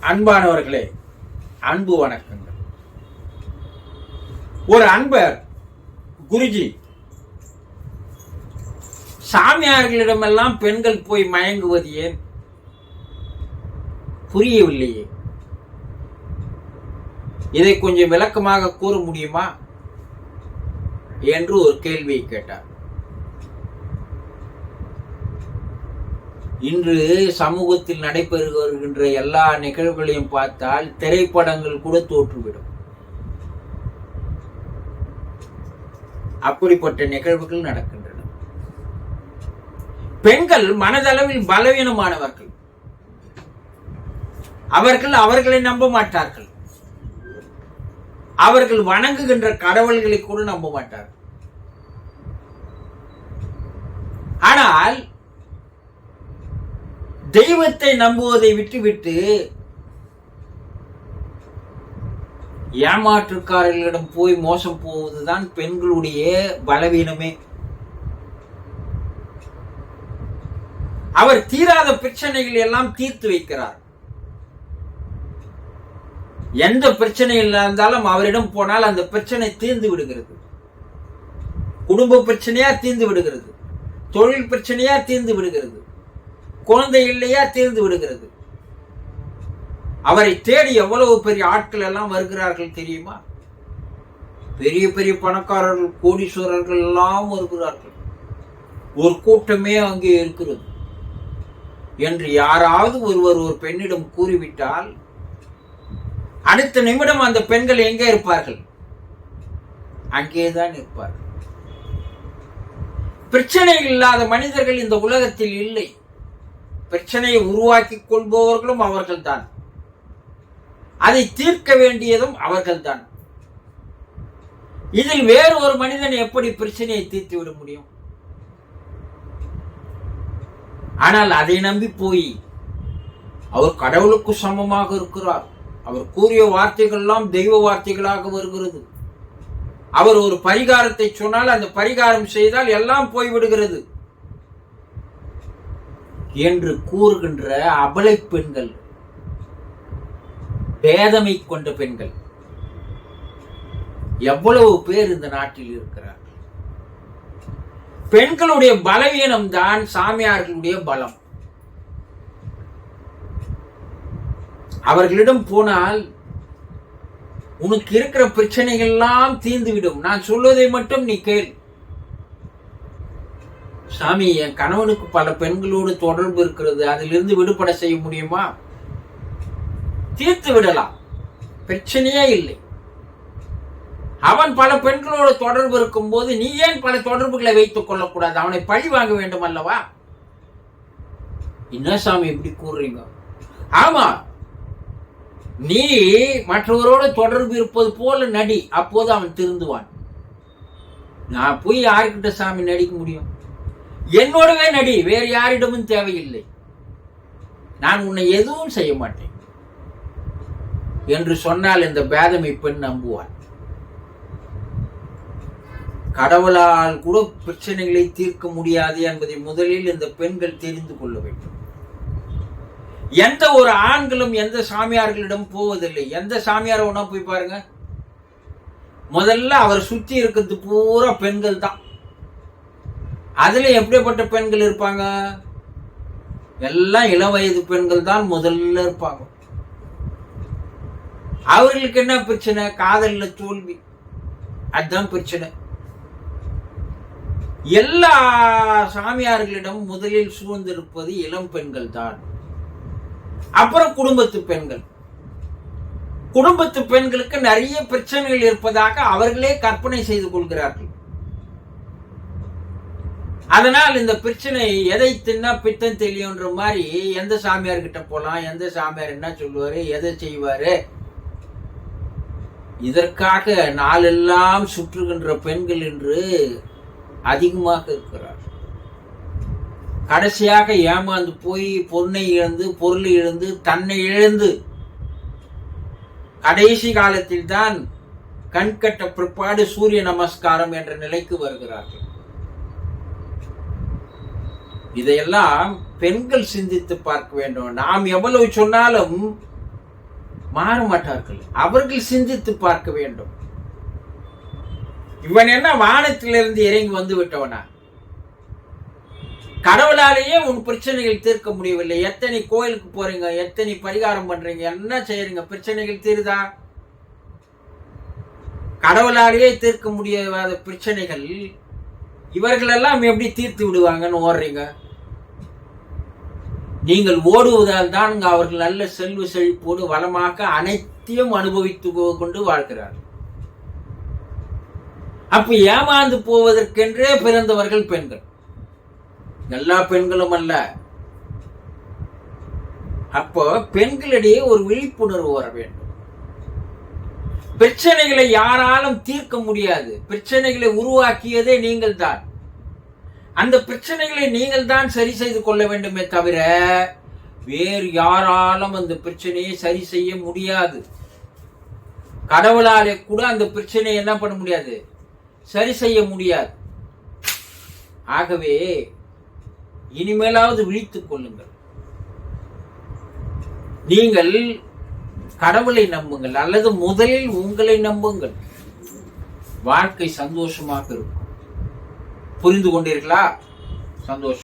அன்பானவர்களே அன்பு வணக்கங்கள். ஒரு அன்பர் குருஜி சாமியார்களிடமெல்லாம் பெண்கள் போய் மயங்குவது ஏன்? புரியவில்லையே. இதை கொஞ்சம் விளக்கமாக கூற முடியுமா? என்று ஒரு கேள்வியை கேட்டார். இன்று சமூகத்தில் நடைபெறு வருகின்ற எல்லா நிகழ்வுகளையும் பார்த்தால் திரைப்படங்கள் கூட தோற்றுவிடும். அப்படிப்பட்ட நிகழ்வுகள் நடக்கின்றன. பெண்கள் மனதளவில் பலவீனமானவர்கள். அவர்கள் அவர்களை நம்ப மாட்டார்கள். அவர்கள் வணங்குகின்ற கடவுள்களை கூட நம்ப மாட்டார்கள். ஆனால் தெய்வத்தை நம்புவதை விட்டுவிட்டு ஏமாற்றுக்காரர்களிடம் போய் மோசம் போவதுதான் பெண்களுடைய பலவீனமே. அவர் தீராத பிரச்சனைகள் எல்லாம் தீர்த்து வைக்கிறார். எந்த பிரச்சனை இருந்தாலும் அவரிடம் போனால் அந்த பிரச்சனை தீர்ந்து விடுகிறது. குடும்ப பிரச்சனையா தீர்ந்து விடுகிறது. தொழில் பிரச்சனையா தீர்ந்து விடுகிறது. குழந்தை இல்லையா தீர்ந்து விடுகிறது. அவரை தேடி எவ்வளவு பெரிய ஆட்கள் எல்லாம் வருகிறார்கள் தெரியுமா? பெரிய பெரிய பணக்காரர்கள் கோடீஸ்வரர்கள் எல்லாம் வருகிறார்கள். ஒரு கூட்டமே அங்கே இருக்கிறது. என்று யாராவது ஒருவர் ஒரு பெண்ணிடம் கூறிவிட்டால் அடுத்த நிமிடம் அந்த பெண்கள் எங்கே இருப்பார்கள்? அங்கேதான் இருப்பார்கள். பிரச்சனை இல்லாத மனிதர்கள் இந்த உலகத்தில் இல்லை. பிரச்சனையை உருவாக்கி கொள்பவர்களும் அவர்கள்தான். அதை தீர்க்க வேண்டியதும் அவர்கள்தான். இதில் வேறு ஒரு மனிதன் எப்படி பிரச்சனையை தீர்த்து விட முடியும்? ஆனால் அதை நம்பி போய் அவர் கடவுளுக்கு சமமாக இருக்கிறார். அவர் கூறிய வார்த்தைகள் எல்லாம் தெய்வ வார்த்தைகளாக வருகிறது. அவர் ஒரு பரிகாரத்தை சொன்னால் அந்த பரிகாரம் செய்தால் எல்லாம் போய்விடுகிறது. என்று கூறுகின்ற அபலை பெண்கள் பேதமை கொண்ட பெண்கள் எவ்வளவு பேர் இந்த நாட்டில் இருக்கிறார்கள்? பெண்களுடைய பலவீனம் தான் சாமியார்களுடைய பலம். அவர்களிடம் போனால் உனக்கு இருக்கிற பிரச்சனைகள் எல்லாம் தீர்ந்துவிடும். நான் சொல்வதை மட்டும் நீ கேள். சாமி என் கணவனுக்கு பல பெண்களோடு தொடர்பு இருக்கிறது. அதிலிருந்து விடுபட செய்ய முடியுமா? தீர்த்து விடலாம். பிரச்சனையே இல்லை. அவன் பல பெண்களோடு தொடர்பு இருக்கும் போது நீ ஏன் பல தொடர்புகளை வைத்துக் கொள்ளக்கூடாது? அவனை பழி வாங்க வேண்டும் அல்லவா? என்ன சாமி இப்படி கூறுறீங்க? ஆமா. நீ மற்றவரோடு தொடர்பு இருப்பது போல நடி. அப்போது அவன் திருந்துவான். நான் போய் யாருக்கிட்ட சாமி நடிக்க முடியும்? என்னோடவே நடி வேறு யாரிடமும் தேவையில்லை. நான் உன்னை எதுவும் செய்ய மாட்டேன். என்று சொன்னால் இந்த பேதமை பெண் நம்புவாள். கடவுளால் கூட பிரச்சனைகளை தீர்க்க முடியாது என்பதை முதலில் இந்த பெண்கள் தெரிந்து கொள்ள வேண்டும். எந்த ஒரு ஆண்களும் எந்த சாமியார்களிடம் போவதில்லை. எந்த சாமியார் ஒன்றா போய் பாருங்க. முதல்ல அவர் சுற்றி இருக்கிறது பூரா பெண்கள் தான் அதுல எப்படிப்பட்ட பெண்கள் இருப்பாங்க? எல்லாம் இளம் வயது பெண்கள் தான் முதல்ல இருப்பாங்க. அவர்களுக்கு என்ன பிரச்சனை? காதலில் தோல்வி. அதுதான் பிரச்சனை. எல்லா சாமியார்களிடம் முதலில் சூழ்ந்திருப்பது இளம் பெண்கள் தான். அப்புறம் குடும்பத்து பெண்கள். குடும்பத்து பெண்களுக்கு நிறைய பிரச்சனைகள் இருப்பதாக அவர்களே கற்பனை செய்து கொள்கிறார்கள். அதனால் இந்த பிரச்சனை எதை தின்னா பித்தம் தெரியுன்ற மாதிரி எந்த சாமியார் கிட்ட போகலாம் எந்த சாமியார் என்ன சொல்லுவார் எதை செய்வார்? இதற்காக நாளெல்லாம் சுற்றுகின்ற பெண்கள் என்று அதிகமாக இருக்கிறார் கடைசியாக ஏமாந்து போய் பொருளை இழந்து பொருளை இழந்து தன்னை இழந்து கடைசி காலத்தில் தான் கண்கட்ட பிற்பாடு சூரிய நமஸ்காரம் என்ற நிலைக்கு வருகிறார்கள். இதையெல்லாம் பெண்கள் சிந்தித்து பார்க்க வேண்டும். நாம் எவ்வளவு சொன்னாலும் மாற மாட்டார்கள். அவர்கள் சிந்தித்து பார்க்க வேண்டும். இவன் என்ன வானத்திலிருந்து இறங்கி வந்து விட்டவனா? கடவுளாலேயே உன் பிரச்சனைகள் தீர்க்க முடியவில்லை. எத்தனை கோயிலுக்கு போறீங்க? எத்தனை பரிகாரம் பண்றீங்க? என்ன செய்யறீங்க? பிரச்சனைகள் தீருதா? கடவுளாலேயே தீர்க்க முடியாத பிரச்சனைகள் இவர்களெல்லாம் எப்படி தீர்த்து விடுவாங்கன்னு ஓடுறீங்க? நீங்கள் ஓடுவதால் தான் அவர்கள் நல்ல செல்வ செழிப்போடு வளமாக அனைத்தையும் அனுபவித்து கொண்டு வாழ்கிறார். அப்ப ஏமாந்து போவதற்கென்றே பிறந்தவர்கள் பெண்கள். எல்லா பெண்களும் அல்ல. அப்போ பெண்களிடையே ஒரு விழிப்புணர்வு வர வேண்டும். பிரச்சனைகளை யாராலும் தீர்க்க முடியாது. பிரச்சனைகளை உருவாக்கியதே நீங்கள் தான் அந்த பிரச்சனைகளை நீங்கள் தான் சரி செய்து கொள்ள வேண்டுமே தவிர வேறு யாராலும் அந்த பிரச்சனையை சரி செய்ய முடியாது. கடவுளாலே கூட அந்த பிரச்சனையை என்ன பண்ண முடியாது? சரி செய்ய முடியாது. ஆகவே இனிமேலாவது விழித்துக் கொள்ளுங்கள். நீங்கள் கடவுளை நம்புங்கள் அல்லது முதலில் உங்களை நம்புங்கள். வாழ்க்கை சந்தோஷமாக இருக்கும். புரிந்து கொண்டீர்களா? சந்தோஷம்.